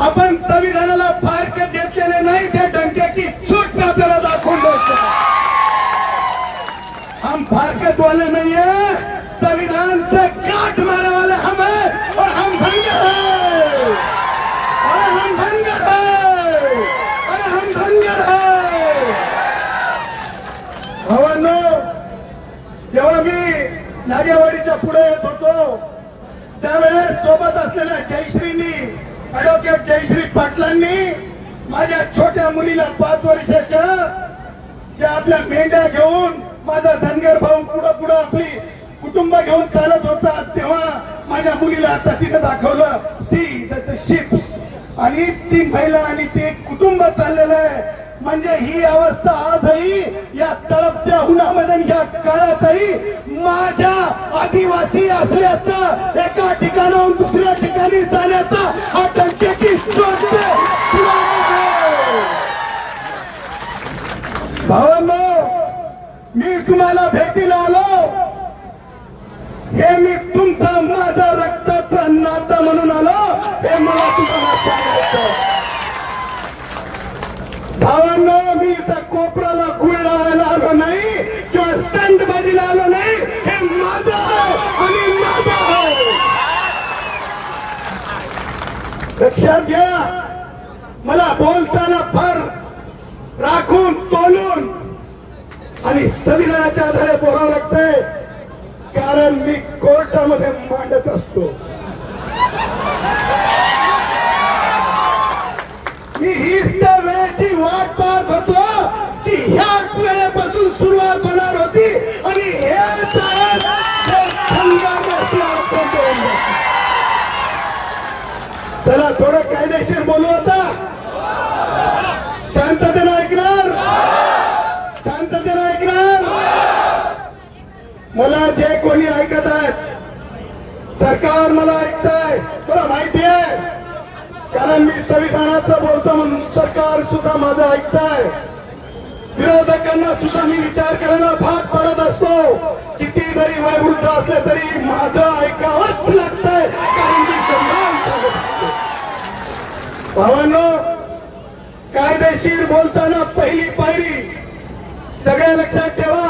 आपण संविधानाला फार घेतलेले नाही त्या डंक्याची सूट मी आपल्याला दाखवून द्यायचं हम फारकत वाले नाही संविधान से काट मारने वाले हम है और हम भंग है हम भंग है हम भंग है भवानो जेव्हा मी नागेवाडीच्या पुढे येत होतो त्यावेळेस सोबत असलेल्या जयश्रीनी ऍडव्होकेट जयश्री पाटलांनी माझ्या छोट्या मुलीला पाच वर्षाच्या ज्या आपल्या मेंढ्या घेऊन माझा धनगर भाऊ पुढं पुढं आपली कुटुंब घेऊन चालत होता तेव्हा माझ्या मुलीला आता तिथं दाखवलं. सी द शिप आणि ती महिला आणि ते कुटुंब चाललेलं आहे. म्हणजे ही अवस्था आजही या तळपत्या उन्हामध्ये या काळातही माझ्या आदिवासी असल्याचं एका ठिकाणाहून भावांनो मी तुम्हाला भेटीला आलो. हे मी तुमचा माझा रक्ताचा नाता म्हणून आलो. हे मला तुम्हाला सांगायचं भावांनो मी इथं कोपराला गुळ लावायला आलो नाही किंवा स्टंट बाजीला आलो नाही. हे माझं आहे आणि माझं आहे. लक्षात घ्या. मला बोलताना फार राखून तोलून. आणि संविधानाच्या आधारे बोलावं लागतंय. कारण मी कोर्टामध्ये मांडत असतो. मी हीच त्या वेळेची वाट पाहत होतो की ह्याच वेळेपासून सुरुवात होणार होती आणि हेच आहेत चला थोडं कायदेशीर बोलू आता शांततेनं ऐकणार शांततेनं ऐकणार मला जे कोणी ऐकत आहेत सरकार मला ऐकतंय तुला माहिती आहे. कारण मी संविधानाचं बोलतो म्हणून सरकार सुद्धा माझं ऐकतंय. विरोधकांना सुद्धा मी विचार करायला भाग पडत असतो. किती जरी वयवृद्ध असले तरी माझं ऐकावंच लागतंय कारण मी भावांनो कायदेशीर बोलताना पहिली पायरी सगळ्या लक्षात ठेवा.